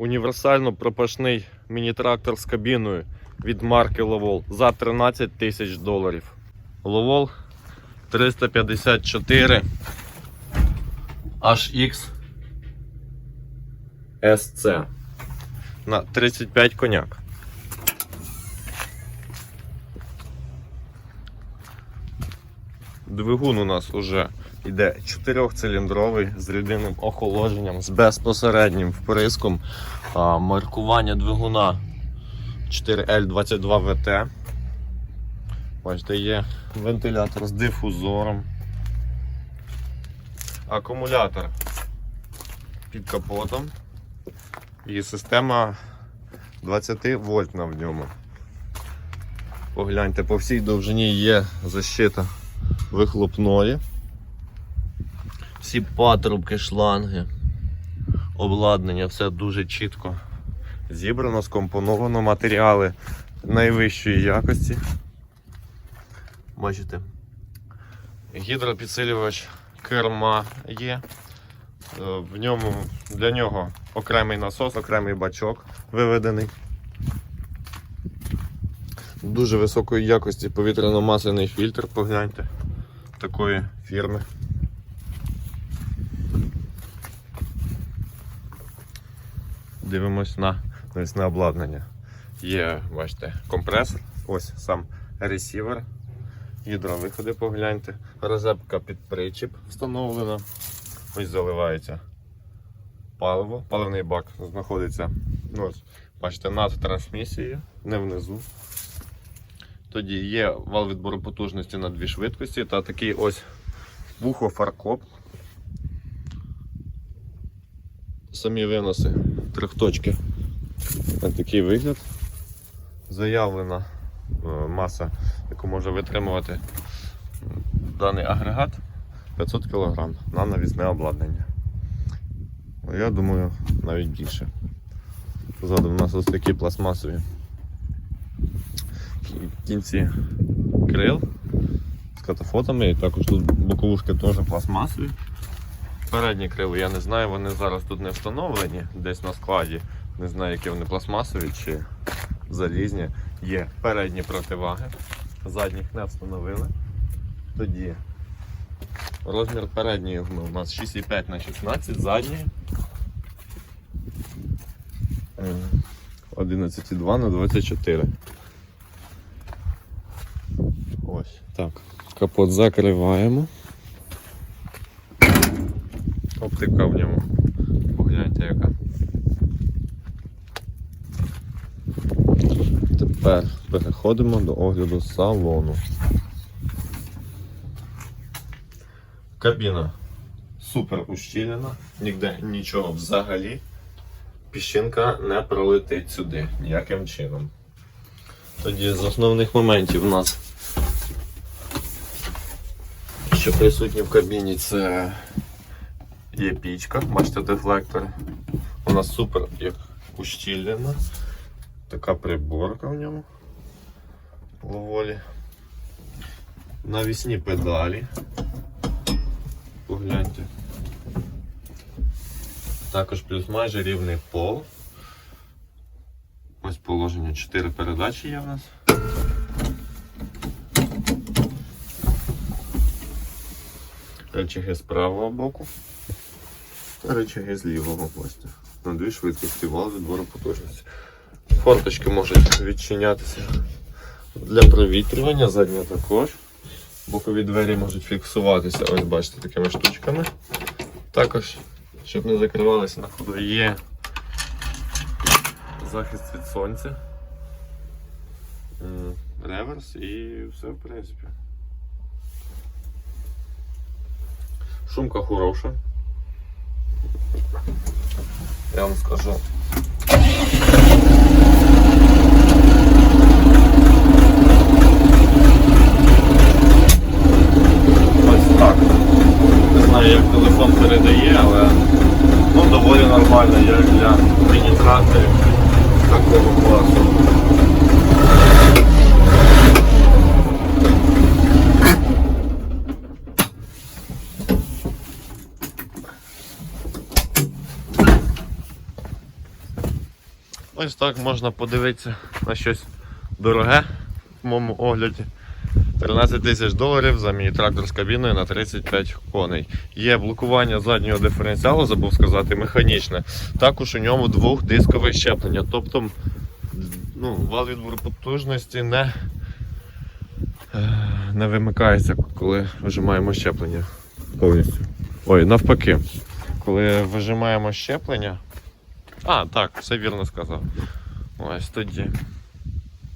Універсально пропашний міні-трактор з кабіною від марки Ловол за 13 тисяч доларів. Ловол 354 HX SC на 35 коняк. Двигун у нас уже йде 4-циліндровий з рідинним охолодженням, з безпосереднім вприском. А, маркування двигуна 4L22VT. Бачите, є вентилятор з дифузором. Акумулятор під капотом. І система 20 вольтна в ньому. Погляньте, по всій довжині є защита вихлопної. Всі патрубки, шланги, обладнання, все дуже чітко зібрано, скомпоновано матеріали найвищої якості. Бачите, гідропідсилювач керма є. Е, В ньому для нього окремий насос, окремий бачок виведений. Дуже високої якості повітряно-масляний фільтр, погляньте, такої фірми. Дивимось на навісне обладнання. Є, бачите, компресор, ось сам ресівер, гідровиходи погляньте, розетка під причіп встановлена. Ось заливається паливо. Паливний бак знаходиться, ну, ось, бачите, над трансмісією, не внизу. Тоді є вал відбору потужності на дві швидкості та такий ось вухофаркоп. Самі виноси трьохточки. Ось такий вигляд. Заявлена е, маса, яку може витримувати даний агрегат 500 кг на навісне обладнання. Ну, Я думаю, навіть більше. Позаду у нас ось такі пластмасові кінці крил з катафотами, і також тут боковушки теж пластмасові. Передні крили, я не знаю, вони зараз тут не встановлені, десь на складі. Не знаю, які вони пластмасові чи залізні. Є передні противаги, задніх не встановили. Тоді розмір передньої гуми у нас 6,5 на 16, задньої. е, 11,2 на 24. Ось. Так. Капот закриваємо. Оптика в ньому. Погляньте яка. Тепер переходимо до огляду салону. Кабіна супер ущільнена, ніде нічого взагалі. Піщинка не пролетить сюди ніяким чином. Тоді з основних моментів у нас, що присутні в кабіні, це є пічка, бачите, дефлектор. Вона супер як ущільнена. Така приборка в ньому ловолі. Навісні педалі. Погляньте. Також плюс майже рівний пол. Ось положення 4 передачі є в нас. Речаги з правого боку. Та речаги з лівого бачите. На дві швидкості вал відбору потужності. Форточки можуть відчинятися для провітрювання, задня також. Бокові двері можуть фіксуватися, ось бачите, такими штучками. Також, щоб не закривалися на ходу, є захист від сонця, реверс і все в принципі. Шумка хороша. Я вам скажу. Ось так. Не знаю, як телефон передає, але ну, доволі нормально, як для міні-тракторів такого класу. Ось так можна подивитися на щось дороге в моєму огляді. 13 тисяч доларів за мій трактор з кабіною на 35 коней. Є блокування заднього диференціалу, забув сказати, механічне. Також у ньому двохдискове щеплення. Тобто ну, вал відбору потужності не, е, не вимикається, коли вижимаємо щеплення повністю. Ой, навпаки. Коли вижимаємо щеплення. А, так, все вірно сказав. Ось тоді